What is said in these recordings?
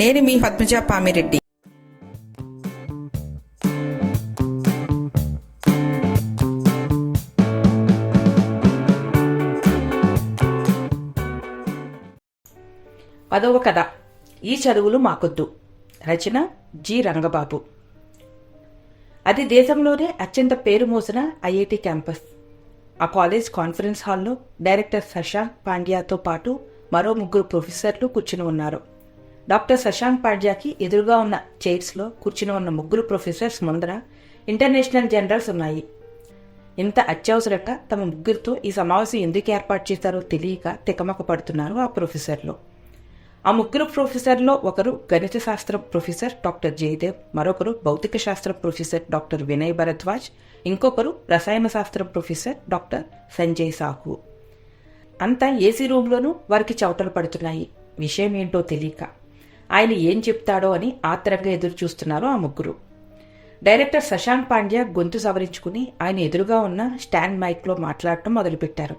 నేను మీ పద్మజ పామిరెడ్డి. పదవ కథ. ఈ చదువులు మాకొద్దు. రచన జి. రంగబాబు. అది దేశంలోనే అత్యంత పేరు మోసిన ఐఐటి క్యాంపస్. ఆ కాలేజ్ కాన్ఫరెన్స్ హాల్లో డైరెక్టర్ శశాంక్ పాండ్యాతో పాటు మరో ముగ్గురు ప్రొఫెసర్లు కూర్చుని ఉన్నారు. డాక్టర్ శశాంక్ పాడ్యాకి ఎదురుగా ఉన్న చైర్స్లో కూర్చుని ఉన్న ముగ్గురు ప్రొఫెసర్స్ ముందర ఇంటర్నేషనల్ జనరల్స్ ఉన్నాయి. ఇంత అత్యవసరంగా తమ ముగ్గురితో ఈ సమావేశం ఎందుకు ఏర్పాటు చేశారో తెలియక తికమక పడుతున్నారు ఆ ప్రొఫెసర్లు. ఆ ముగ్గురు ప్రొఫెసర్లో ఒకరు గణిత శాస్త్ర ప్రొఫెసర్ డాక్టర్ జయదేవ్ మరొకరు భౌతిక శాస్త్ర ప్రొఫెసర్ డాక్టర్ వినయ్ భరద్వాజ్ ఇంకొకరు రసాయన శాస్త్ర ప్రొఫెసర్ డాక్టర్ సంజయ్ సాహు. అంతా ఏసీ రూమ్లోనూ వారికి చవటలు పడుతున్నాయి. విషయం ఏంటో తెలియక ఆయన ఏం చెప్తాడో అని ఆత్రంగా ఎదురు చూస్తున్నారు ఆ ముగ్గురు. డైరెక్టర్ శశాంక్ పాండ్యా గొంతు సవరించుకుని ఆయన ఎదురుగా ఉన్న స్టాండ్ మైక్లో మాట్లాడటం మొదలుపెట్టారు.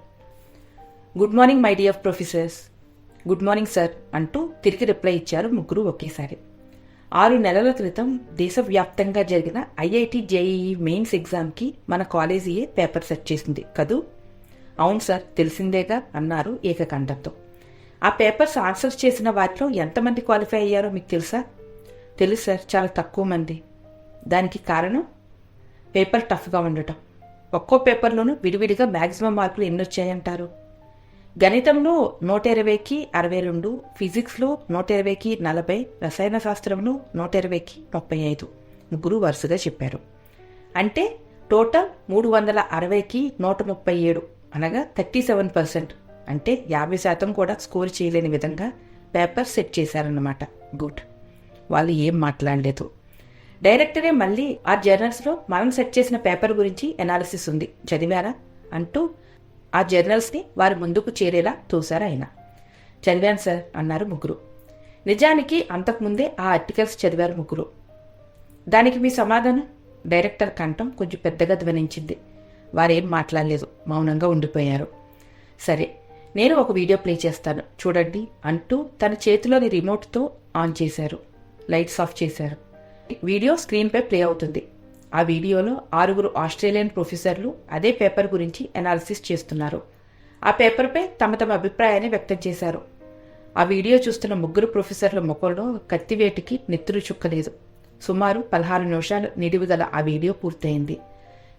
Good morning my dear professors. Good morning sir అంటూ తిరిగి రిప్లై ఇచ్చారు ముగ్గురు ఒకేసారి. ఆరు నెలల క్రితం దేశవ్యాప్తంగా జరిగిన ఐఐటి జేఈఈ మెయిన్స్ ఎగ్జామ్కి మన కాలేజీయే పేపర్ సెట్ చేసింది. కదూ? అవును సార్ తెలిసిందేగా అన్నారు ఏకకంఠంతో. ఆ పేపర్స్ ఆన్సర్స్ చేసిన వాటిలో ఎంతమంది క్వాలిఫై అయ్యారో మీకు తెలుసా? తెలుసు సార్ చాలా తక్కువ మంది. దానికి కారణం? పేపర్ టఫ్గా ఉండటం. ఒక్కో పేపర్లోనూ విడివిడిగా మ్యాక్సిమం మార్కులు ఎన్ని వచ్చాయంటారు గణితంలో నూట ఇరవైకి అరవై రెండు ఫిజిక్స్లో నూట ఇరవైకి నలభై రసాయన శాస్త్రంలో నూట ఇరవైకి ముప్పై ఐదు ముగ్గురు వరుసగా చెప్పారు. అంటే టోటల్ మూడు వందల అరవైకి నూట ముప్పై ఏడు అనగా థర్టీ సెవెన్ పర్సెంట్. అంటే యాభై శాతం కూడా స్కోర్ చేయలేని విధంగా పేపర్ సెట్ చేశారన్నమాట. గుడ్. వాళ్ళు ఏం మాట్లాడలేదు. డైరెక్టరే మళ్ళీ ఆ జర్నల్స్లో మనం సెట్ చేసిన పేపర్ గురించి ఎనాలిసిస్ ఉంది. చదివారా? అంటూ ఆ జర్నల్స్ని వారి ముందుకు చేరేలా చూశారు ఆయన. చదివాను సార్ అన్నారు ముగ్గురు. నిజానికి అంతకుముందే ఆ ఆర్టికల్స్ చదివారు ముగ్గురు. దానికి మీ సమాధానం? డైరెక్టర్ కంఠం కొంచెం పెద్దగా ధ్వనించింది. వారేం మాట్లాడలేదు. మౌనంగా ఉండిపోయారు. సరే నేను ఒక వీడియో ప్లే చేస్తాను. చూడండి అంటూ తన చేతిలోని రిమోట్తో ఆన్ చేశారు. లైట్స్ ఆఫ్ చేశారు. వీడియో స్క్రీన్పై ప్లే అవుతుంది. ఆ వీడియోలో ఆరుగురు ఆస్ట్రేలియన్ ప్రొఫెసర్లు అదే పేపర్ గురించి అనాలిసిస్ చేస్తున్నారు. ఆ పేపర్పై తమ తమ అభిప్రాయాన్ని వ్యక్తం చేశారు. ఆ వీడియో చూస్తున్న ముగ్గురు ప్రొఫెసర్ల ముఖంలో కత్తివేటికి నెత్తురు చుక్కలేదు. సుమారు పదహారు నిమిషాలు నిడివిగల ఆ వీడియో పూర్తయింది.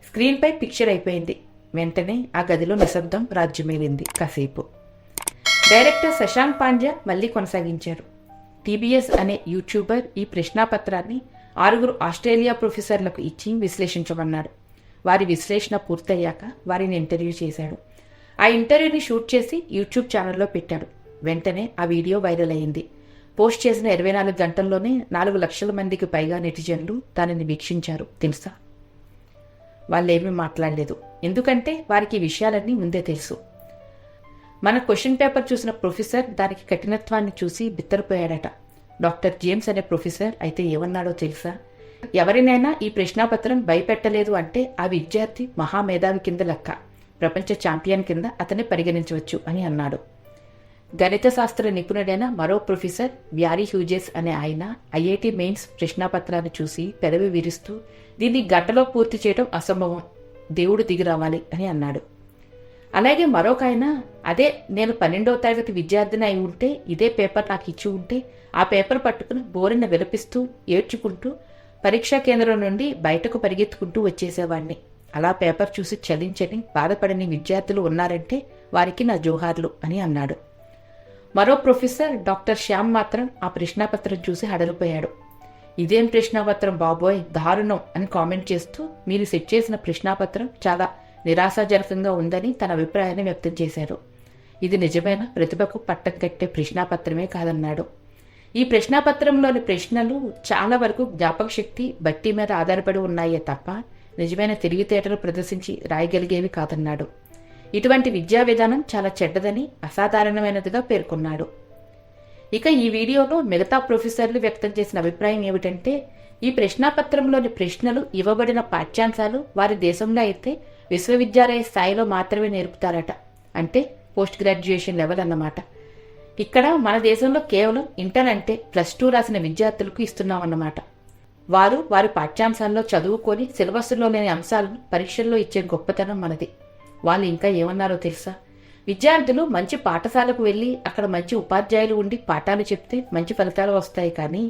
స్క్రీన్పై పిక్చర్ అయిపోయింది. వెంటనే ఆ గదిలో నిశ్శబ్దం రాజ్యమేలింది కాసేపు. డైరెక్టర్ శశాంక్ పాండ్యా మళ్ళీ కొనసాగించారు. టీబీఎస్ అనే యూట్యూబర్ ఈ ప్రశ్నాపత్రాన్ని ఆరుగురు ఆస్ట్రేలియా ప్రొఫెసర్లకు ఇచ్చి విశ్లేషించమన్నాడు. వారి విశ్లేషణ పూర్తయ్యాక వారిని ఇంటర్వ్యూ చేశాడు. ఆ ఇంటర్వ్యూని షూట్ చేసి యూట్యూబ్ ఛానల్లో పెట్టాడు. వెంటనే ఆ వీడియో వైరల్ అయింది. పోస్ట్ చేసిన ఇరవై నాలుగు గంటల్లోనే నాలుగు లక్షల మందికి పైగా నెటిజన్లు దానిని వీక్షించారు. తెలుసా? వాళ్ళేమీ మాట్లాడలేదు. ఎందుకంటే వారికి విషయాలన్నీ ముందే తెలుసు. మన క్వశ్చన్ పేపర్ చూసిన ప్రొఫెసర్ దానికి కఠినత్వాన్ని చూసి బిత్తరపోయాడట. డాక్టర్ జేమ్స్ అనే ప్రొఫెసర్ అయితే ఏమన్నాడో తెలుసా? ఎవరినైనా ఈ ప్రశ్నాపత్రం భయపెట్టలేదు అంటే ఆ విద్యార్థి మహామేధావి కింద లెక్క. ప్రపంచ ఛాంపియన్ కింద అతన్ని పరిగణించవచ్చు అని అన్నాడు. గణిత శాస్త్ర నిపుణుడైన మరో ప్రొఫెసర్ వ్యారీ హ్యూజెస్ అనే ఆయన ఐఐటి మెయిన్స్ ప్రశ్నాపత్రాన్ని చూసి పెదవి విరుస్తూ దీన్ని గంటలో పూర్తి చేయడం అసంభవం. దేవుడు దిగి రావాలి అని అన్నాడు. అలాగే మరొక ఆయన అదే నేను పన్నెండవ తరగతి విద్యార్థిని అయి ఉంటే ఇదే పేపర్ నాకు ఇచ్చి ఉంటే ఆ పేపర్ పట్టుకుని బోరిన విలపిస్తూ ఏడ్చుకుంటూ పరీక్షా కేంద్రం నుండి బయటకు పరిగెత్తుకుంటూ వచ్చేసేవాడిని అలా పేపర్ చూసి చలించని బాధపడని విద్యార్థులు ఉన్నారంటే వారికి నా జోహార్లు అని అన్నాడు. మరో ప్రొఫెసర్ డాక్టర్ శ్యామ్ మాత్రం ఆ ప్రశ్నాపత్రం చూసి హడలిపోయాడు. ఇదేం ప్రశ్నాపత్రం బాబోయ్? దారుణం అని కామెంట్ చేస్తూ మీరు సెట్ చేసిన ప్రశ్నాపత్రం చాలా నిరాశాజనకంగా ఉందని తన అభిప్రాయాన్ని వ్యక్తం చేశారు. ఇది నిజమైన ప్రతిభకు పట్టం కట్టే ప్రశ్నాపత్రమే కాదన్నాడు. ఈ ప్రశ్నాపత్రంలోని ప్రశ్నలు చాలా వరకు జ్ఞాపక శక్తి బట్టి మీద ఆధారపడి ఉన్నాయే తప్ప నిజమైన తెలివితేటలు ప్రదర్శించి రాయగలిగేవి కాదన్నాడు. ఇటువంటి విద్యా విధానం చాలా చెడ్డదని అసాధారణమైనదిగా పేర్కొన్నాడు. ఇక ఈ వీడియోలో మిగతా ప్రొఫెసర్లు వ్యక్తం చేసిన అభిప్రాయం ఏమిటంటే ఈ ప్రశ్నాపత్రంలోని ప్రశ్నలు ఇవ్వబడిన పాఠ్యాంశాలు వారి దేశంలో అయితే విశ్వవిద్యాలయ స్థాయిలో మాత్రమే నేర్పుతారట. అంటే పోస్ట్ గ్రాడ్యుయేషన్ లెవెల్ అన్నమాట. ఇక్కడ మన దేశంలో కేవలం ఇంటర్ అంటే ప్లస్ టూ రాసిన విద్యార్థులకు ఇస్తున్నామన్నమాట. వారు వారి పాఠ్యాంశాల్లో చదువుకొని సిలబస్లో లేని అంశాలను పరీక్షల్లో ఇచ్చే గొప్పతనం మనది. వాళ్ళు ఇంకా ఏమన్నారో తెలుసా? విద్యార్థులు మంచి పాఠశాలకు వెళ్ళి అక్కడ మంచి ఉపాధ్యాయులు ఉండి పాఠాలు చెప్తే మంచి ఫలితాలు వస్తాయి కానీ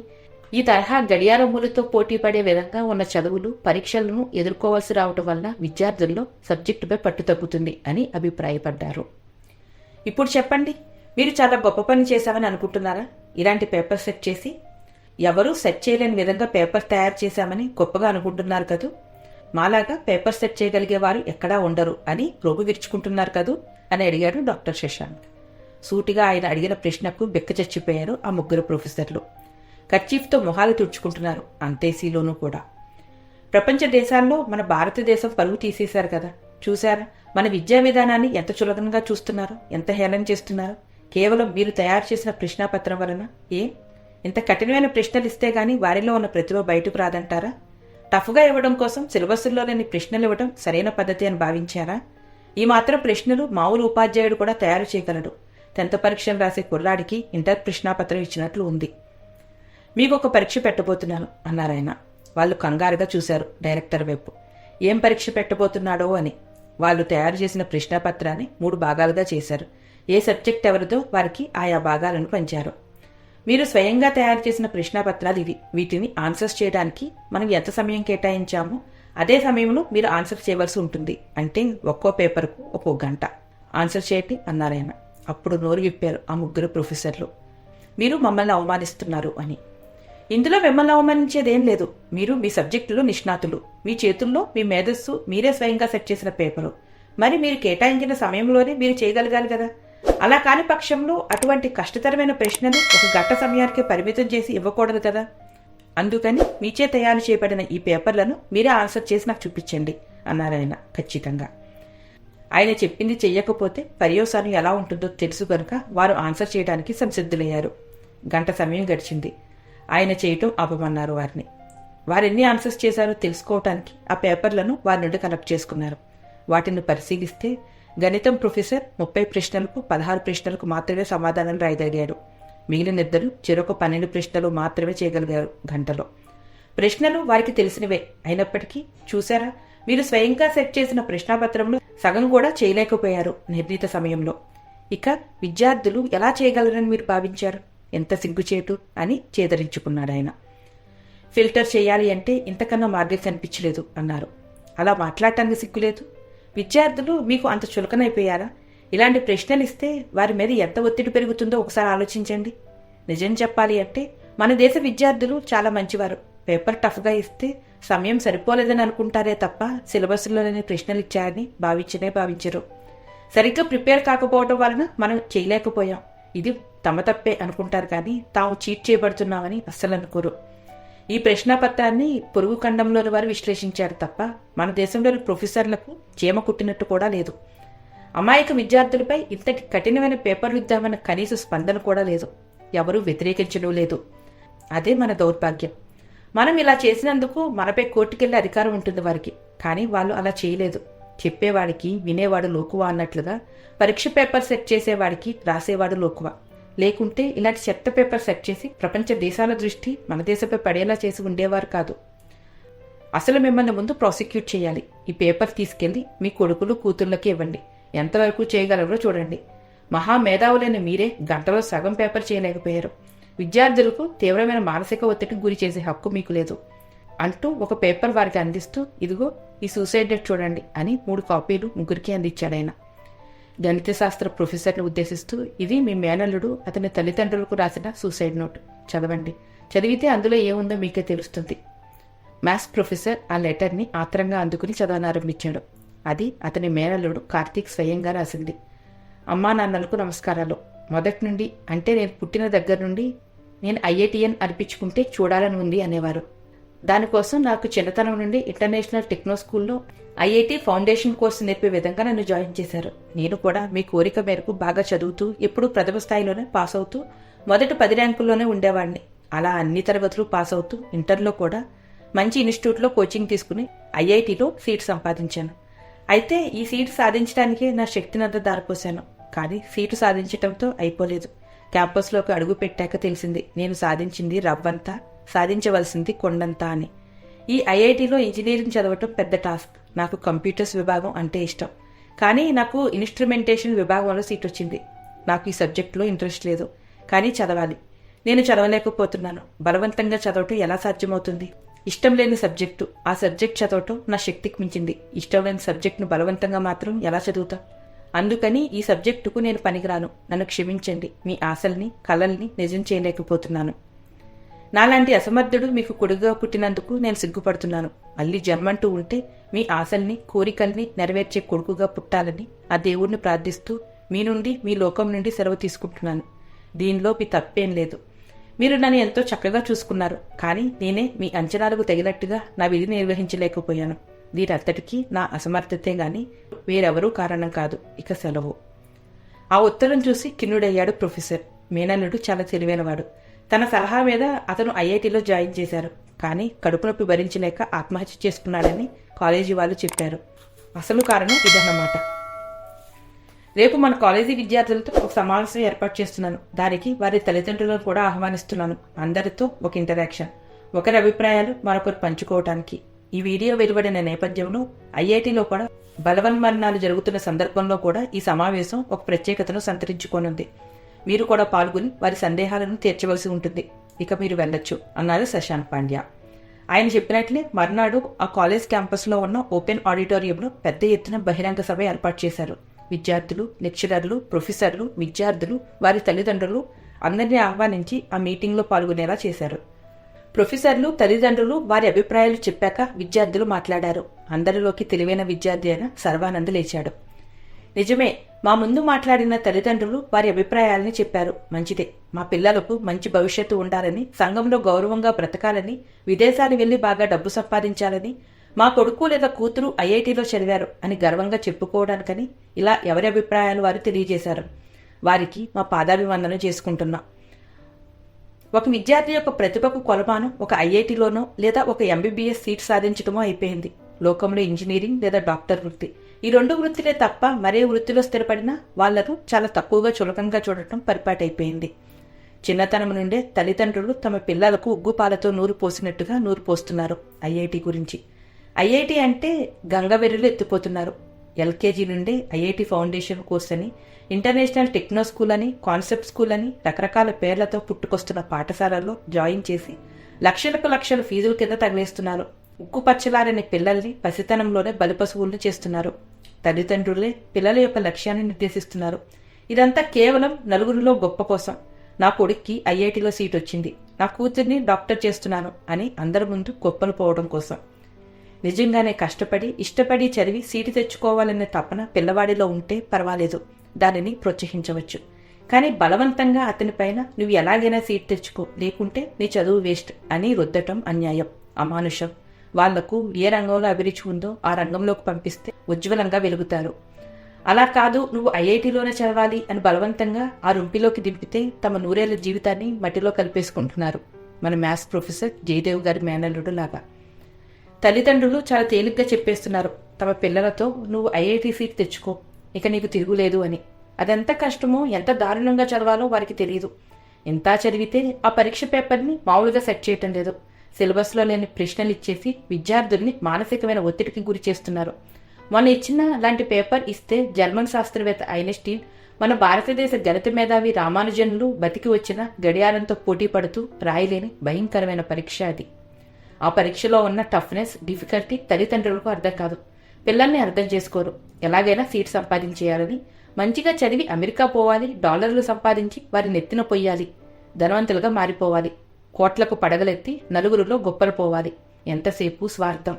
ఈ తరహా గడియారములతో పోటీ పడే విధంగా ఉన్న చదువులు పరీక్షలను ఎదుర్కోవాల్సి రావటం వల్ల విద్యార్థుల్లో సబ్జెక్టుపై పట్టు తగ్గుతుంది అని అభిప్రాయపడ్డారు. ఇప్పుడు చెప్పండి మీరు చాలా గొప్ప పని చేశామని అనుకుంటున్నారా? ఇలాంటి పేపర్ సెట్ చేసి ఎవరూ సెట్ చేయలేని విధంగా పేపర్ తయారు చేశామని గొప్పగా అనుకుంటున్నారు కదూ? మాలాగా పేపర్ సెట్ చేయగలిగే వారు ఎక్కడా ఉండరు అని రోగు విరుచుకుంటున్నారు కదూ అని అడిగాడు డాక్టర్ శశాంక్. సూటిగా ఆయన అడిగిన ప్రశ్నకు బెక్క చచ్చిపోయారు ఆ ముగ్గురు ప్రొఫెసర్లు. కర్చీఫ్తో మొహాలు తుడుచుకుంటున్నారు అంతేసీలోనూ కూడా. ప్రపంచ దేశాల్లో మన భారతదేశం పరువు తీసేశారు కదా. చూశారా? మన విద్యా విధానాన్ని ఎంత చులకనగా చూస్తున్నారు? ఎంత హేళన చేస్తున్నారు? కేవలం మీరు తయారు చేసిన ప్రశ్నాపత్రం వలన ఏం? ఇంత కఠినమైన ప్రశ్నలు ఇస్తే గాని వారిలో ఉన్న ప్రతిభ బయటకు రాదంటారా? టఫ్గా ఇవ్వడం కోసం సిలబస్లో లేని ప్రశ్నలు ఇవ్వడం సరైన పద్ధతి అని భావించారా? ఈ మాత్రం ప్రశ్నలు మామూలు ఉపాధ్యాయుడు కూడా తయారు చేయగలడు. టెన్త్ పరీక్షలు రాసే కుర్రాడికి ఇంటర్ ప్రశ్నాపత్రం ఇచ్చినట్లు ఉంది. మీకు ఒక పరీక్ష పెట్టబోతున్నాను అన్నారాయన వాళ్ళు కంగారుగా చూశారు డైరెక్టర్ వైపు. ఏం పరీక్ష పెట్టబోతున్నాడో అని. వాళ్ళు తయారు చేసిన ప్రశ్నాపత్రాన్ని మూడు భాగాలుగా చేశారు. ఏ సబ్జెక్ట్ ఎవరిదో వారికి ఆయా భాగాలను పంచారు. మీరు స్వయంగా తయారు చేసిన ప్రశ్నాపత్రాలు ఇవి. వీటిని ఆన్సర్స్ చేయడానికి మనం ఎంత సమయం కేటాయించామో అదే సమయంలో మీరు ఆన్సర్ చేయవలసి ఉంటుంది. అంటే ఒక్కో పేపర్కు ఒక్కో గంట. ఆన్సర్ చేయండి అన్నారాయన అప్పుడు నోరు విప్పారు ఆ ముగ్గురు ప్రొఫెసర్లు. మీరు మమ్మల్ని అవమానిస్తున్నారు అని. ఇందులో మిమ్మల్ని అవమానించేదేం లేదు. మీరు మీ సబ్జెక్టులో నిష్ణాతులు. మీ చేతుల్లో మీ మేధస్సు మీరే స్వయంగా సెట్ చేసిన పేపరు. మరి మీరు కేటాయించిన సమయంలోనే మీరు చేయగలగాలి కదా? అలా కాని పక్షంలో అటువంటి కష్టతరమైన ప్రశ్నలు ఒక గంట సమయానికి పరిమితం చేసి ఇవ్వకూడదు కదా. అందుకని మీచే తయారు చేయబడిన ఈ పేపర్లను మీరే ఆన్సర్ చేసి నాకు చూపించండి అన్నారు ఆయన ఖచ్చితంగా. ఆయన చెప్పింది చెయ్యకపోతే పర్యవసానం ఎలా ఉంటుందో తెలుసు కనుక వారు ఆన్సర్ చేయడానికి సంసిద్ధులయ్యారు. గంట సమయం గడిచింది. ఆయన చేయటం అపమన్నారు వారిని. వారెన్ని ఆన్సర్స్ చేశారో తెలుసుకోవటానికి ఆ పేపర్లను వారి నుండి కలెక్ట్ చేసుకున్నారు. వాటిని పరిశీలిస్తే గణితం ప్రొఫెసర్ ముప్పై ప్రశ్నలకు పదహారు ప్రశ్నలకు మాత్రమే సమాధానం రాయగలిగాడు మిగిలిన ఇద్దరు చెరొక పన్నెండు ప్రశ్నలు మాత్రమే చేయగలిగారు గంటలో. ప్రశ్నలు వారికి తెలిసినవే అయినప్పటికీ చూశారా? మీరు స్వయంగా సెట్ చేసిన ప్రశ్నాపత్రంలో సగం కూడా చేయలేకపోయారు నిర్ణీత సమయంలో. ఇక విద్యార్థులు ఎలా చేయగలరని మీరు భావించారు? ఎంత సిగ్గుచేటు అని చేదరించుకున్నాడు ఆయన. ఫిల్టర్ చేయాలి అంటే ఇంతకన్నా మార్గం కనిపించలేదు అన్నారు. అలా మాట్లాడటానికి సిగ్గులేదు? విద్యార్థులు మీకు అంత చులకనైపోయారా? ఇలాంటి ప్రశ్నలు ఇస్తే వారి మీద ఎంత ఒత్తిడి పెరుగుతుందో ఒకసారి ఆలోచించండి. నిజం చెప్పాలి అంటే మన దేశ విద్యార్థులు చాలా మంచివారు. పేపర్ టఫ్గా ఇస్తే సమయం సరిపోలేదని అనుకుంటారే తప్ప సిలబస్లోని ప్రశ్నలు ఇచ్చారని భావించనే భావించరు. సరిగ్గా ప్రిపేర్ కాకపోవడం వలన మనం చేయలేకపోయాం. ఇది తమ తప్పే అనుకుంటారు కానీ తాము చీట్ చేయబడుతున్నామని అస్సలు అనుకోరు. ఈ ప్రశ్నాపత్రాన్ని పొరుగు ఖండంలోని వారు విశ్లేషించారు తప్ప మన దేశంలోని ప్రొఫెసర్లకు చీమ కుట్టినట్టు కూడా లేదు. అమాయక విద్యార్థులపై ఇంతటి కఠినమైన పేపర్లు ఇద్దామన్న కనీస స్పందన కూడా లేదు. ఎవరూ వ్యతిరేకించడం లేదు. అదే మన దౌర్భాగ్యం. మనం ఇలా చేసినందుకు మనపై కోర్టుకెళ్ళే అధికారం ఉంటుంది వారికి. కానీ వాళ్ళు అలా చేయలేదు. చెప్పేవాడికి వినేవాడు లోకువా అన్నట్లుగా పరీక్ష పేపర్ సెట్ చేసేవాడికి రాసేవాడు లోకువా. లేకుంటే ఇలాంటి చెత్త పేపర్ సెట్ చేసి ప్రపంచ దేశాల దృష్టి మన దేశంపై పడేలా చేసి ఉండేవారు కాదు. అసలు మిమ్మల్ని ముందు ప్రాసిక్యూట్ చేయాలి. ఈ పేపర్ తీసుకెళ్ళి మీ కొడుకులు కూతుర్లకి ఇవ్వండి. ఎంతవరకు చేయగలరో చూడండి. మహా మేధావులైన మీరే గంటలో సగం పేపర్ చేయలేకపోయారు. విద్యార్థులకు తీవ్రమైన మానసిక ఒత్తిడికి గురి చేసే హక్కు మీకు లేదు. అంటూ ఒక పేపర్ వారికి అందిస్తూ ఇదిగో ఈ సూసైడ్ చూడండి అని మూడు కాపీలు ముగ్గురికి అందించాడు ఆయన. గణిత శాస్త్ర ప్రొఫెసర్ని ఉద్దేశిస్తూ ఇది మీ మేనల్లుడు అతని తల్లిదండ్రులకు రాసిన సూసైడ్ నోట్. చదవండి. చదివితే అందులో ఏముందో మీకే తెలుస్తుంది. మ్యాథ్స్ ప్రొఫెసర్ ఆ లెటర్ని ఆత్రంగా అందుకుని చదవనారంభించాడు. అది అతని మేనల్లుడు కార్తీక్ స్వయంగా రాసింది. అమ్మా నాన్నలకు నమస్కారాలు. మొదటి నుండి అంటే నేను పుట్టిన దగ్గర నుండి నేను ఐఐటిఎన్ అర్పించుకుంటే చూడాలని ఉంది అనేవారు. దానికోసం నాకు చిన్నతనం నుండి ఇంటర్నేషనల్ టెక్నో స్కూల్లో ఐఐటి ఫౌండేషన్ కోర్సు నేర్పే విధంగా నన్ను జాయిన్ చేశారు. నేను కూడా మీ కోరిక మేరకు బాగా చదువుతూ ఎప్పుడూ ప్రథమ స్థాయిలోనే పాస్ అవుతూ మొదటి పది ర్యాంకుల్లోనే ఉండేవాడిని అలా అన్ని తరగతులు పాస్ అవుతూ ఇంటర్లో కూడా మంచి ఇన్స్టిట్యూట్లో కోచింగ్ తీసుకుని ఐఐటిలో సీట్ సంపాదించాను. అయితే ఈ సీట్ సాధించడానికి నా శక్తినంతా దారిపోశాను. కానీ సీటు సాధించటంతో అయిపోలేదు. క్యాంపస్లోకి అడుగు పెట్టాక తెలిసింది నేను సాధించింది రవ్వంతా సాధించవలసింది కొండంతా అని. ఈ ఐఐటిలో ఇంజనీరింగ్ చదవటం పెద్ద టాస్క్. నాకు కంప్యూటర్స్ విభాగం అంటే ఇష్టం. కానీ నాకు ఇన్స్ట్రుమెంటేషన్ విభాగంలో సీట్ వచ్చింది. నాకు ఈ సబ్జెక్టులో ఇంట్రెస్ట్ లేదు. కానీ చదవాలి. నేను చదవలేకపోతున్నాను. బలవంతంగా చదవటం ఎలా సాధ్యమవుతుంది? ఇష్టం లేని సబ్జెక్టు. ఆ సబ్జెక్ట్ చదవటం నా శక్తికి మించింది. ఇష్టం లేని సబ్జెక్టును బలవంతంగా మాత్రం ఎలా చదువుతా? అందుకని ఈ సబ్జెక్టుకు నేను పనికిరాను. నన్ను క్షమించండి. మీ ఆశల్ని కలల్ని నిజం చేయలేకపోతున్నాను. నాలాంటి అసమర్థుడు మీకు కొడుగా పుట్టినందుకు నేను సిగ్గుపడుతున్నాను. మళ్ళీ జన్మంటూ ఉంటే మీ ఆశల్ని కోరికల్ని నెరవేర్చే కొడుకుగా పుట్టాలని ఆ దేవుణ్ణి ప్రార్థిస్తూ మీ నుండి మీ లోకం నుండి సెలవు తీసుకుంటున్నాను. దీనిలో మీ తప్పేం లేదు. మీరు నన్ను ఎంతో చక్కగా చూసుకున్నారు. కానీ నేనే మీ అంచనాలకు తగినట్టుగా నా విధి నిర్వహించలేకపోయాను. దీనంతటికీ నా అసమర్థతే గాని వేరెవరూ కారణం కాదు. ఇక సెలవు. ఆ ఉత్తరం చూసి కిన్నుడయ్యాడు ప్రొఫెసర్. మేనల్లుడు చాలా తెలివైనవాడు. తన సలహా మీద అతను ఐఐటిలో జాయిన్ చేశారు. కానీ కడుపు నొప్పి భరించలేక ఆత్మహత్య చేసుకున్నాడని కాలేజీ వాళ్ళు చెప్పారు. అసలు కారణం ఇదన్నమాట. రేపు మన కాలేజీ విద్యార్థులతో ఒక సమావేశం ఏర్పాటు చేస్తున్నాను. దానికి వారి తల్లిదండ్రులను కూడా ఆహ్వానిస్తున్నాను. అందరితో ఒక ఇంటరాక్షన్. ఒకరి అభిప్రాయాలు మరొకరు పంచుకోవటానికి. ఈ వీడియో వెలువడిన నేపథ్యంలో ఐఐటిలో కూడా బలవన్మరణాలు జరుగుతున్న సందర్భంలో కూడా ఈ సమావేశం ఒక ప్రత్యేకతను సంతరించుకోనుంది. మీరు కూడా పాల్గొని వారి సందేహాలను తీర్చవలసి ఉంటుంది. ఇక మీరు వెళ్ళొచ్చు అన్నారు శశాంక్ పాండ్యా. ఆయన చెప్పినట్లే మర్నాడు ఆ కాలేజ్ క్యాంపస్లో ఉన్న ఓపెన్ ఆడిటోరియంలో పెద్ద ఎత్తున బహిరంగ సభ ఏర్పాటు చేశారు. విద్యార్థులు లెక్చరర్లు ప్రొఫెసర్లు విద్యార్థులు వారి తల్లిదండ్రులు అందరినీ ఆహ్వానించి ఆ మీటింగ్లో పాల్గొనేలా చేశారు. ప్రొఫెసర్లు తల్లిదండ్రులు వారి అభిప్రాయాలు చెప్పాక విద్యార్థులు మాట్లాడారు. అందరిలోకి తెలివైన విద్యార్థి అయిన సర్వానంద్ లేచాడు. నిజమే మా ముందు మాట్లాడిన తల్లిదండ్రులు వారి అభిప్రాయాలని చెప్పారు. మంచిదే. మా పిల్లలకు మంచి భవిష్యత్తు ఉండాలని సంఘంలో గౌరవంగా బ్రతకాలని విదేశాలు వెళ్ళి బాగా డబ్బు సంపాదించాలని మా కొడుకు లేదా కూతురు ఐఐటిలో చదివారు అని గర్వంగా చెప్పుకోవడానికని ఇలా ఎవరి అభిప్రాయాలు వారు తెలియజేశారు. వారికి మా పాదాభివందనం చేసుకుంటున్నాం. ఒక విద్యార్థి యొక్క ప్రతిభకు కొలమానం ఒక ఐఐటిలోనో లేదా ఒక ఎంబీబీఎస్ సీట్ సాధించడమో అయిపోయింది. లోకంలో ఇంజనీరింగ్ లేదా డాక్టర్ వృత్తి. ఈ రెండు వృత్తిలే తప్ప మరే వృత్తిలో స్థిరపడినా వాళ్ళను చాలా తక్కువగా చులకంగా చూడటం పరిపాటైపోయింది. చిన్నతనం నుండే తల్లిదండ్రులు తమ పిల్లలకు ఉగ్గుపాలతో నూరు పోసినట్టుగా నూరు పోస్తున్నారు ఐఐటి గురించి. ఐఐటి అంటే గంగవెర్రులు ఎత్తిపోతున్నారు. ఎల్కేజీ నుండే ఐఐటి ఫౌండేషన్ కోర్స్ అని ఇంటర్నేషనల్ టెక్నో స్కూల్ అని కాన్సెప్ట్ స్కూల్ అని రకరకాల పేర్లతో పుట్టుకొస్తున్న పాఠశాలల్లో జాయిన్ చేసి లక్షలకు లక్షల ఫీజుల కింద తగిలేస్తున్నారు ఉక్కుపచ్చలారని పిల్లల్ని పసితనంలోనే బలిపశువుల్ని చేస్తున్నారు. తల్లిదండ్రులే పిల్లల యొక్క లక్ష్యాన్ని నిర్దేశిస్తున్నారు. ఇదంతా కేవలం నలుగురిలో గొప్ప కోసం. నా కొడుక్కి ఐఐటిలో సీట్ వచ్చింది. నా కూతుర్ని డాక్టర్ చేస్తున్నాను అని అందరి ముందు గొప్పలు పోవడం కోసం. నిజంగానే కష్టపడి ఇష్టపడి చదివి సీటు తెచ్చుకోవాలనే తపన పిల్లవాడిలో ఉంటే పర్వాలేదు. దానిని ప్రోత్సహించవచ్చు. కానీ బలవంతంగా అతనిపైన నువ్వు ఎలాగైనా సీట్ తెచ్చుకో. లేకుంటే నీ చదువు వేస్ట్ అని రుద్దటం అన్యాయం. అమానుషం. వాళ్ళకు ఏ రంగంలో అభిరుచి ఉందో ఆ రంగంలోకి పంపిస్తే ఉజ్వలంగా వెలుగుతారు. అలా కాదు నువ్వు ఐఐటిలోనే చదవాలి అని బలవంతంగా ఆ రుంపిలోకి దింపితే తమ నూరేళ్ళ జీవితాన్ని మట్టిలో కలిపేసుకుంటున్నారు. మన మ్యాథ్స్ ప్రొఫెసర్ జయదేవ్ గారి మేనల్లుడు లాగా. తల్లిదండ్రులు చాలా తేలిగ్గా చెప్పేస్తున్నారు తమ పిల్లలతో నువ్వు ఐఐటి సీట్ తెచ్చుకో ఇక నీకు తిరుగులేదు అని. అదెంత కష్టమో ఎంత దారుణంగా చదవాలో వారికి తెలియదు ఎంత చదివితే ఆ పరీక్ష పేపర్ని మామూలుగా సెట్ చేయటం లేదు. సిలబస్లో లేని ప్రశ్నలు ఇచ్చేసి విద్యార్థుల్ని మానసికమైన ఒత్తిడికి గురి చేస్తున్నారు. మొన్న ఇచ్చిన లాంటి పేపర్ ఇస్తే జర్మన్ శాస్త్రవేత్త ఐన్స్టీన్ మన భారతదేశ గణిత మేధావి రామానుజన్లు బతికి వచ్చిన గడియారంతో పోటీ పడుతూ రాయలేని భయంకరమైన పరీక్ష అది. ఆ పరీక్షలో ఉన్న టఫ్నెస్ డిఫికల్టీ తల్లిదండ్రులకు అర్థం కాదు. పిల్లల్ని అర్థం చేసుకోరు. ఎలాగైనా సీట్ సంపాదించేయాలని మంచిగా చదివి అమెరికా పోవాలి డాలర్లు సంపాదించి వారి నెత్తిన పొయ్యాలి ధనవంతులుగా మారిపోవాలి. కోట్లకు పడగలెత్తి నలుగురిలో గొప్పలు పోవాలి. ఎంతసేపు స్వార్థం?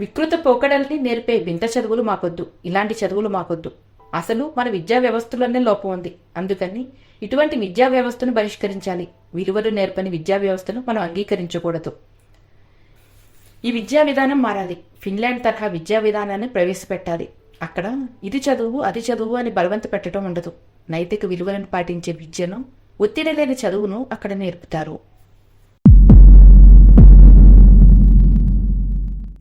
వికృత పోకడల్ని నేర్పే వింత చదువులు మాకొద్దు. ఇలాంటి చదువులు మాకొద్దు. అసలు మన విద్యా వ్యవస్థలోనే లోపం ఉంది. అందుకని ఇటువంటి విద్యా వ్యవస్థను బహిష్కరించాలి. విలువలు నేర్పని విద్యా వ్యవస్థను మనం అంగీకరించకూడదు. ఈ విద్యా విధానం మారాలి. ఫిన్లాండ్ తరహా విద్యా విధానాన్ని ప్రవేశపెట్టాలి. అక్కడ ఇది చదువు అది చదువు అని బలవంత పెట్టడం ఉండదు. నైతిక విలువలను పాటించే విద్యను ఒత్తిడి లేని చదువును అక్కడ నేర్పుతారు.